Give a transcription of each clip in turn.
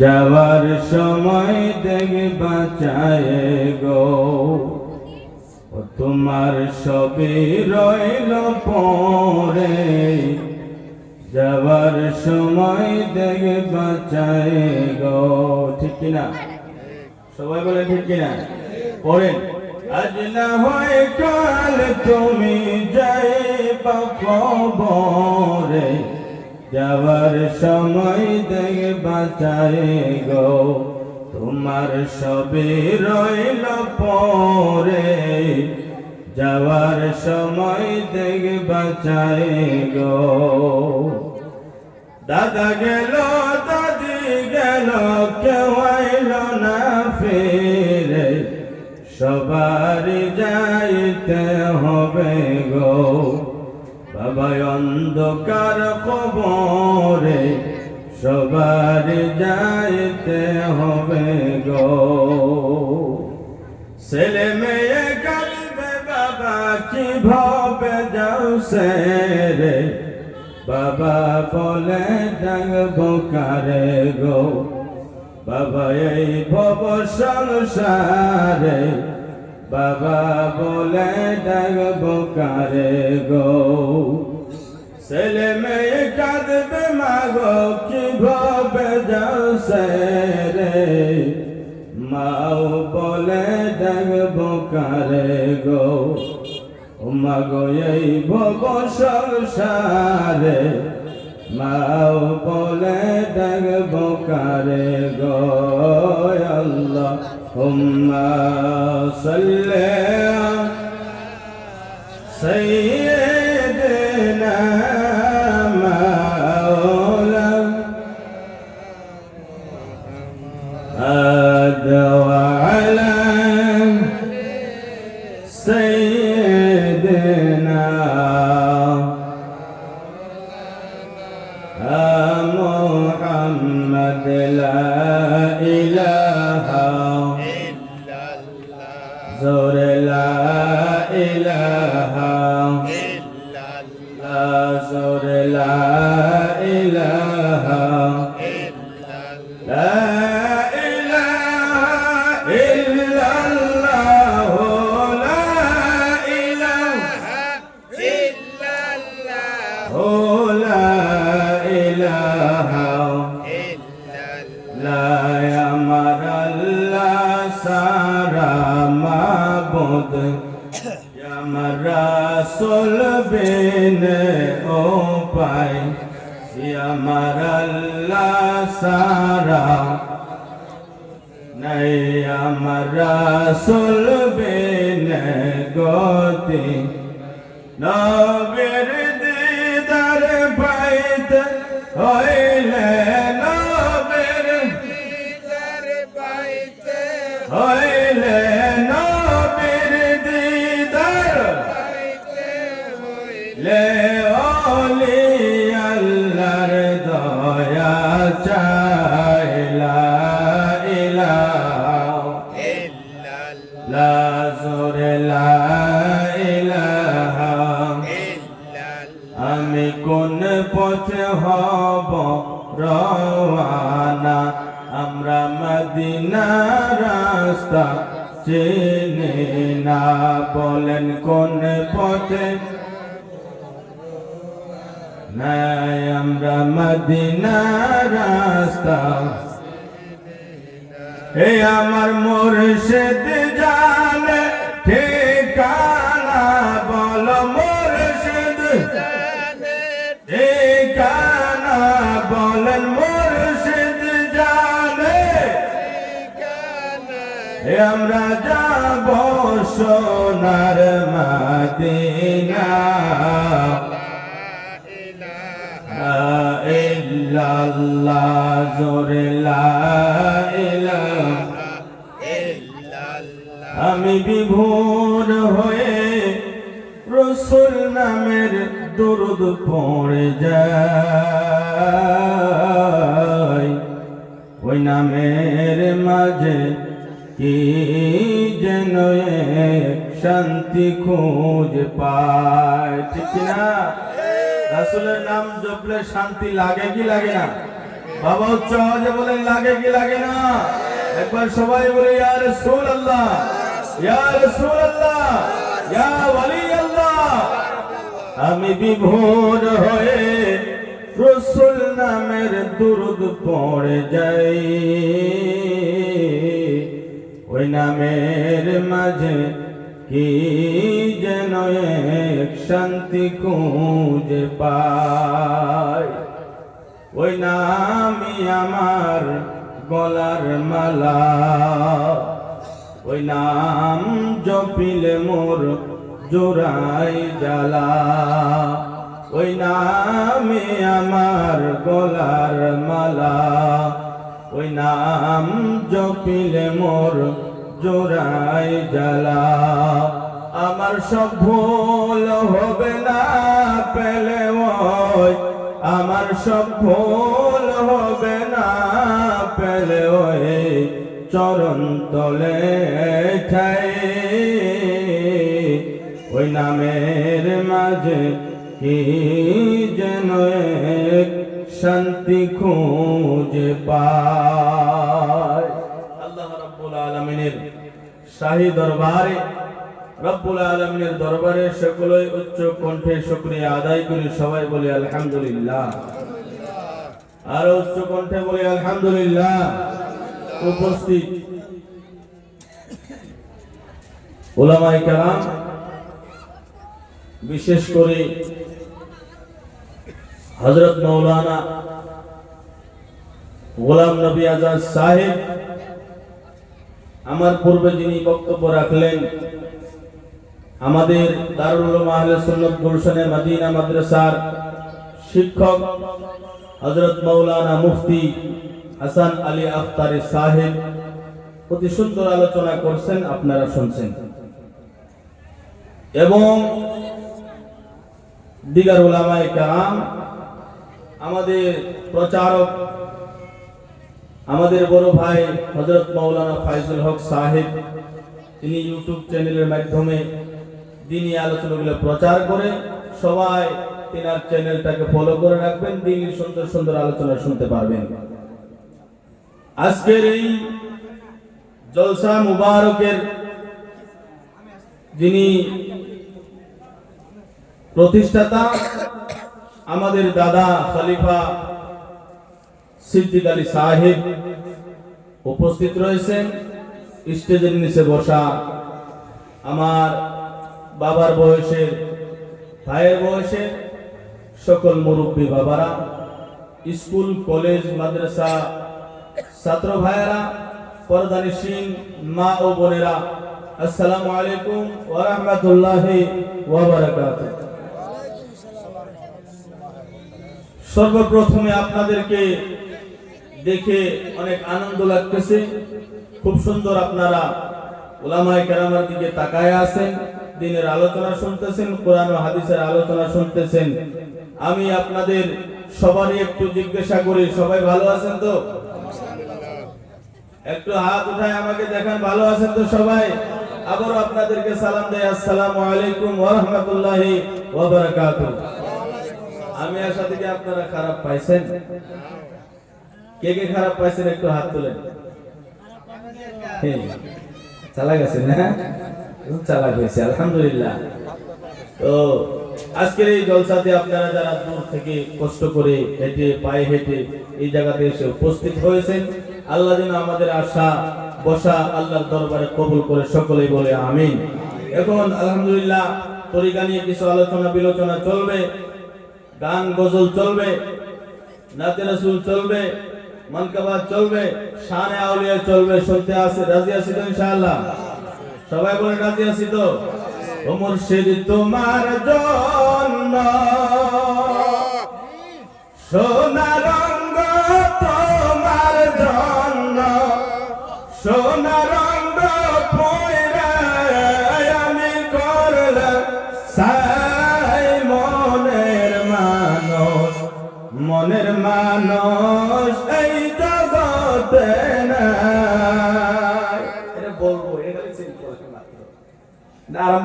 যাওয়ার সময় দেখে বাঁচায় গো। তোমার সবে রইল পরে। যাওয়ার সময় দেখে বাঁচায় গো। ঠিক কিনা? সবাই বলে ঠিক কিনা? পড়েন। আজ না হয় কাল তুমি যাই খবরে যাওয়ার সময় দেখে বাঁচায় গো। তোমার সবে রইল পরে। যাওয়ার সময় দেখে বাঁচায় গো। দাদা গেল, দাদি গেল, কেউ আইল না ফিরে। সবার যাইতে হবে গো। বাবা অন্ধকার কবরে, সবার যাইতে হবে গো। ছেলে মেয়ে কাঁদবে, বাবা কীভাবে যাও সে রে বাবা বলে ডাকব কারে গো? বাবা এই ভব সংসারে বাবা বলে ডাকব কারে গো। ছেলে মেয়ে কাঁদবে, মাগো কীভাবে যাও রে মাও বলে ডাকব কারে গো। মাগো, এই ভব সংসারে। মাও বলে ডাকব কারে গো, আল্লাহ اللهم صل سيدنا مولانا. هذا وعلى سيدنا محمد لا إله দায় আমার আল্লাহ সারা মাবুদ। আমার রাসুল বিন ও পাই আমার আল্লাহ সারা নাই। আমার রাসুল বিন গতি। নবের পথে হব রওয়ানা। আমরা মদিনা রাস্তা চিনি না। বলেন কোন পথে? নাই, আমরা মদিনা রাস্তা। এ আমার মুর্শিদ জানে ঠিকানা সোনার মাদিনা। ইল্লাল্লাহ জোরে আমি বিভোর হয়ে রসুল নামের দরুদ পড়ে যাই। ওই নামের মাঝে কি শান্তি খোঁজ পায়? ঠিক না রাসুলের নাম জপলে শান্তি লাগে কি লাগে না? বাবা উচ্চ আওয়াজে বলেন, লাগে কি লাগে না? একবার সবাই বলে, ইয়া রাসূলুল্লাহ ইয়া রাসূলুল্লাহ, ইয়া ওয়ালি আল্লাহ আমি বিভোর হয়ে রসুল নামের দুরুদ পড়ে যাই। ওই নামের মাঝে কি যেন এক শান্তি খুঁজে পাই। ওই নামই আমার গলার মালা। ওই নাম জপিলে মোর জোড়াই জ্বালা। ওই নামে আমার গলার মালা। ওই নাম জপিলে মোর জোড়াই জ্বালা। আমার সব ভুল হবে না পেলে ওই। আমার সব ভুল হবে না পেলে ওই চরণ তলে ঠাই। ওই নামের মাঝে কি যেন এক শান্তি খুঁজে পায়। আল্লাহ রাব্বুল আলামিনের শাহী দরবারে, রব্বুল আলমিনের দরবারে সকলেই উচ্চ কণ্ঠে শুক্রিয়া আদায় করি, সবাই বলি আলহামদুলিল্লাহ। আর উচ্চ কণ্ঠে বলি আলহামদুলিল্লাহ। উপস্থিত ওলামাই কালাম বিশেষ করে হজরত মৌলানা গোলাম নবী আজাদ সাহেব আমার পূর্বে যিনি বক্তব্য রাখলেন, আমাদের দারুল উলুম আহলে সুন্নাত গুলশানে মদিনা মাদ্রাসার শিক্ষক হযরত মৌলানা মুফতি হাসান আলী আফতারি সাহেব অতি সুন্দর আলোচনা করছেন, আপনারা শুনছেন। এবং দিগার ওলামায়ে কারাম আমাদের প্রচারক, আমাদের বড় ভাই হযরত মাওলানা ফাইজুল হক সাহেব, তিনি ইউটিউব চ্যানেলের মাধ্যমে দিনী আলোচনাগুলো প্রচার করে সবাই তেনার চ্যানেলটাকে ফলো করে রাখবেন দিনী সুন্দর সুন্দর আলোচনা শুনতে পারবেন। আজকের এই জলসা মুবারকের যিনি প্রতিষ্ঠাতা আমাদের দাদা খলিফা সিদ্দিক আলী সাহেব উপস্থিত রয়েছেন। স্টেজের নিচে বসা আমার বাবার বয়সের, ভাইয়ের বয়সে সকল মুরব্বী বাবারা, স্কুল, কলেজ, মাদ্রাসা, ছাত্র ভাইয়েরা পরদানিসীন মা ও বোনেরা, আসসালামু আলাইকুম ওয়া রাহমাতুল্লাহি ওয়া বারাকাতুহু। সর্বপ্রথমে আপনাদেরকে দেখে অনেক আনন্দ লাগতেছে। খুব সুন্দর আপনারা ওলামায়ে কেরামের দিকে তাকায় আছেন, দিনের আলোচনা শুনতেছেন, কোরআন হাদিসের আলোচনা শুনতেছেন। আমি আপনাদের সবারই একটু জিজ্ঞাসা করি, সবাই ভালো আছেন তো? একটু হাত উঠায় আমাকে দেখান, ভালো আছেন তো সবাই? আবারও আপনাদেরকে সালাম দেয় আসসালামু আলাইকুম ওয়া আমি আশা থেকে আপনারা খারাপ পাইছেন। কে কে খারাপ পাইছেন একটু হাত তোলেন। হ্যাঁ, চালাক আছেন খুব চালাক হয়েছে আলহামদুলিল্লাহ। তো আজকের এই জলসাতে আপনারা যারা দূর থেকে কষ্ট করে হেঁটে পায়ে হেঁটে এই জায়গাতে এসে উপস্থিত হয়েছেন আল্লাহ যেন আমাদের আশা বসা আল্লাহর দরবারে কবুল করে সকলেই বলে আমিন। এখন আলহামদুলিল্লাহ তরিকা নিয়ে কিছু আলোচনা বিলোচনা চলবে। গান গজল চলবে, নাতে রাসূল চলবে, মানকাবাদ চলবে, শানে আউলিয়া চলবে, শুনতে আছে রাজি আছি তো ইনশাআল্লাহ? সবাই বলে রাজি আছি তো? ও মুর্শিদ, তোমার জন্য সোনা রঙ্গ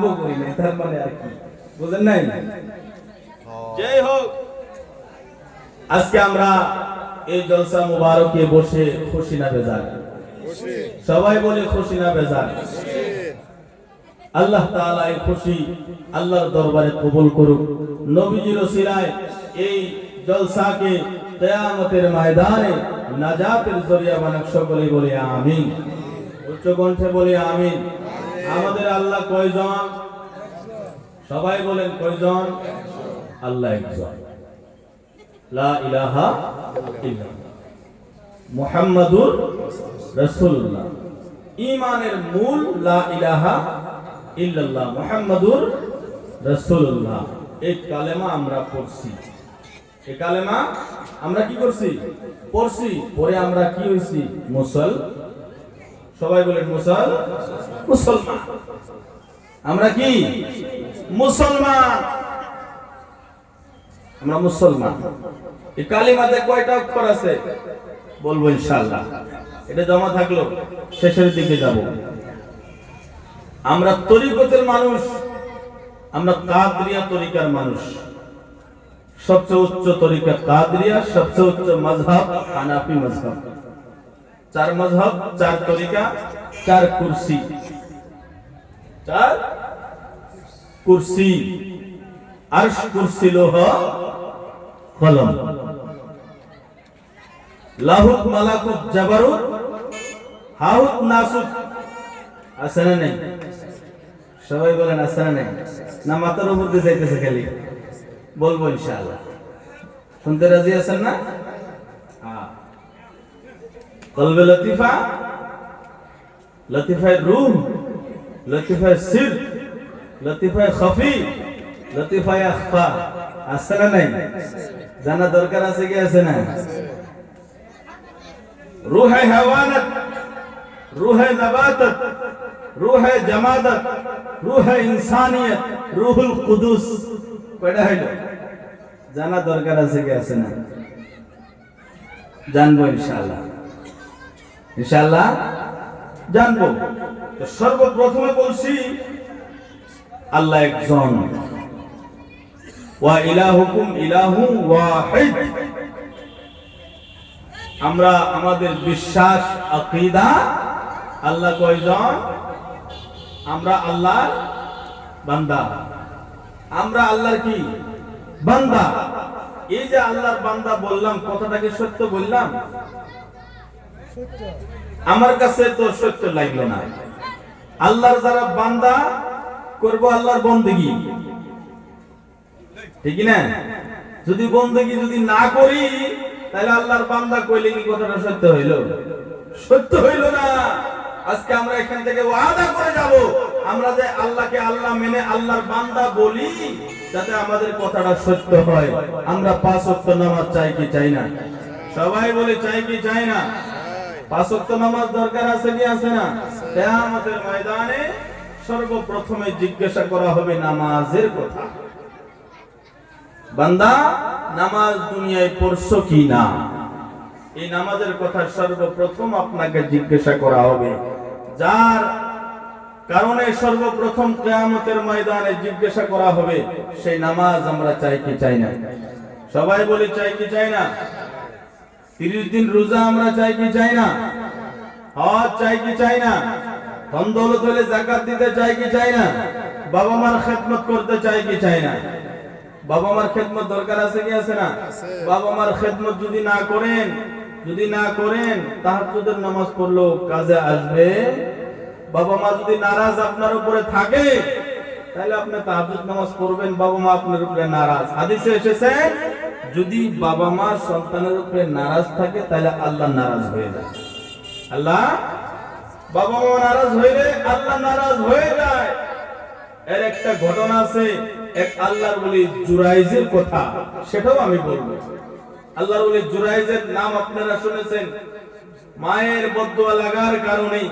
না, করি নাই তার মানে আর কি। বুঝেন নাই? যাই হোক। আজকে আমরা এই জলসা মুবারকে বসে খুশি না বেজার। সবাই বলে খুশি না বেজার। আল্লাহ তাআলা এই খুশি আল্লাহর দরবারে কবুল করুক। নবীজির ওসিলায় এই জলসাকে কিয়ামতের ময়দানে নাজাতের জরিয়া বানাক সকলে বলে আমিন। উচ্চ কণ্ঠে বলে আমিন। আমাদের আল্লাহ কয়জন? সবাই বলেন কয়জন? আল্লাহ একজন। লা ইলাহা মুহাম্মাদুর রাসূলুল্লাহ। ঈমানের মূল লা ইলাহা ইল্লাল্লাহ, মুহাম্মাদুর রাসূলুল্লাহ। এই কালেমা আমরা পড়ছি। এই কালেমা আমরা কি করছি? পড়ছি। পরে আমরা কি হইছি মুসল সবাই বলেন মুসল, মুসলমান। আমরা কি? মুসলমান। আমরা মুসলমান। এই কালিমাতে কয়টা অক্ষর আছে? বলব ইনশাআল্লাহ। এটা জমা থাকল, শেষের দিকে যাব। আমরা তরিকতের মানুষ, আমরা কাদরিয়া তরিকার মানুষ। সবচেয়ে উচ্চ তরিকা কাদরিয়া, সবচেয়ে উচ্চ মজহব হানাফি মজহব চার মজহব, চার তরিকা, চার কুরসি। চার কুরসি। আরশ কুরসি লোহ, কলম। লাহুত মালাকুত জাবারুত হাউত নাসুত আছে না নেই? সবাই বলেন, আছে না নেই? না, মাথার উপর দিয়ে যাইতেছে খালি। বলব ইনশাআল্লাহ। শুনতে রাজি আছেন না? কলবে লতিফা? লতিফায় রুহ লতিফায় সির লতিফায় খফি, লতিফায় আখফা। আসছে না নাই? জানা দরকার আছে কি আছে না? রুহে হাওয়ানত, রুহে নবাতত, রুহে জামাদত, রুহে ইনসানিয়ত, রুহুল কুদুস। কয়টা হইল? জানা দরকার আছে কি আছে না? জানব ইনশাআল্লাহ। ইনশাআল্লাহ জানব। তো সর্বপ্রথমে বলছি, আল্লাহ একজন। ওয়া ইলাহুকুম ইলাহু ওয়াহিদ। আমরা আমাদের বিশ্বাস, আকীদা, আল্লাহ কয়জন? আমরা আল্লাহর বান্দা। আমরা আল্লাহর কি? বান্দা। এই যে আল্লাহর বান্দা বললাম, কথাটাকে সত্য বললাম আমার কাছে তো সত্য লাগল না। আল্লাহর যারা বান্দা, করব আল্লাহর বন্দেগী। ঠিক না? যদি বন্দেগী যদি না করি, তাহলে আল্লাহর বান্দা কইলে কি কথাটা সত্য হইল? সত্য হইল না। আজকে আমরা এখান থেকে ওয়াদা করে যাব। আমরা যে আল্লাহকে আল্লাহ মেনে আল্লাহর বান্দা বলি, যাতে আমাদের কথাটা সত্য হয়। আমরা পাঁচ ওয়াক্ত নামাজ চাই কি চাই না? সবাই বলে চাই কি চাই না? পাঁচ ওয়াক্ত নামাজ দরকার আছে কি আছে না? ময়দানে সর্বপ্রথমে জিজ্ঞাসা করা হবে নামাজের কথা। বান্দা, নামাজ দুনিয়ায় কি না? এই নামাজের কথা সর্বপ্রথম আপনাকে জিজ্ঞাসা করা হবে। যার কারণে সর্বপ্রথম কিয়ামতের ময়দানে জিজ্ঞাসা করা হবে, সেই নামাজ আমরা চাই কি চাই না? সবাই বলি, চাই কি চাই না? তিরিশ দিন রোজা আমরা চাই কি চাই না? হজ চাই কি চাই না? ধন দৌলত হলে জাকাত দিতে চাই কি চাই না? বাবা মার খেদমত করতে চাই কি চাই না? বাবা মার খেদমত দরকার আছে কি আছে না? বাবা মার খেদমত যদি না করেন যদি না করেন তাহাজ্জুদের নামাজ পড়লেও কাজে আসবে। বাবা মা যদি নারাজ আপনার উপরে থাকে তাহলে আপনি তাহাজ্জুদ নামাজ পড়বেন বাবা মা আপনার উপরে নারাজ। হাদিসে এসেছে যদি বাবা মা সন্তানের উপরে নারাজ থাকে, তাহলে আল্লাহ নারাজ হয়ে যায়। আল্লাহ? বাবা মা নারাজ হইলে আল্লাহ নারাজ হয়ে যায়। এর একটা ঘটনা আছে, এক আল্লাহর বলি জুরাইজের কথা, সেটাও আমি বলব। আল্লাহর বলি জুরাইজের নাম আপনারা শুনেছেন। মায়ের বদুয়া লাগার কারণে